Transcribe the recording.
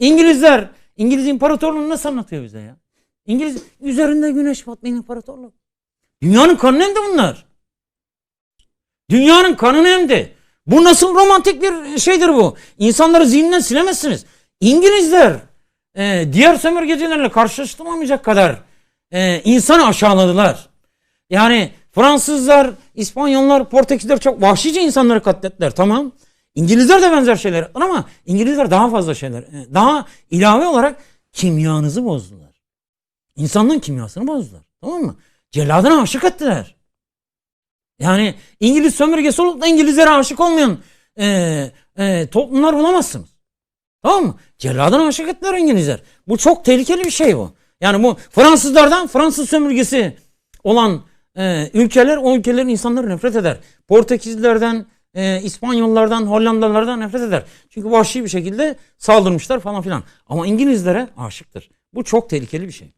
İngilizler, İngiliz İmparatorluğunu nasıl anlatıyor bize ya? İngiliz üzerinde güneş batmayan imparatorluk. Dünyanın kanunu hem de bunlar. Dünyanın kanunu hem de. Bu nasıl romantik bir şeydir bu? İnsanları zihninden silemezsiniz. İngilizler e, diğer sömürgecilerle karşılaştıramayacak kadar e, insanı aşağıladılar. Yani Fransızlar, İspanyollar, Portekizler çok vahşice insanları katlettiler. Tamam. İngilizler de benzer şeyler ama İngilizler daha fazla şeyler, e, daha ilave olarak kimyanızı bozdular. İnsanlığın kimyasını bozdular. Tamam mı? Celladına aşık ettiler. Yani İngiliz sömürgesi olup da İngilizlere aşık olmayan e, e, toplumlar bulamazsınız. Tamam mı? Celladına aşık ettiler İngilizler. Bu çok tehlikeli bir şey bu. Yani bu Fransızlardan Fransız sömürgesi olan e, ülkeler o ülkelerin insanları nefret eder. Portekizlilerden, e, İspanyollardan, Hollandalılardan nefret eder. Çünkü vahşi bir şekilde saldırmışlar falan filan. Ama İngilizlere aşıktır. Bu çok tehlikeli bir şey.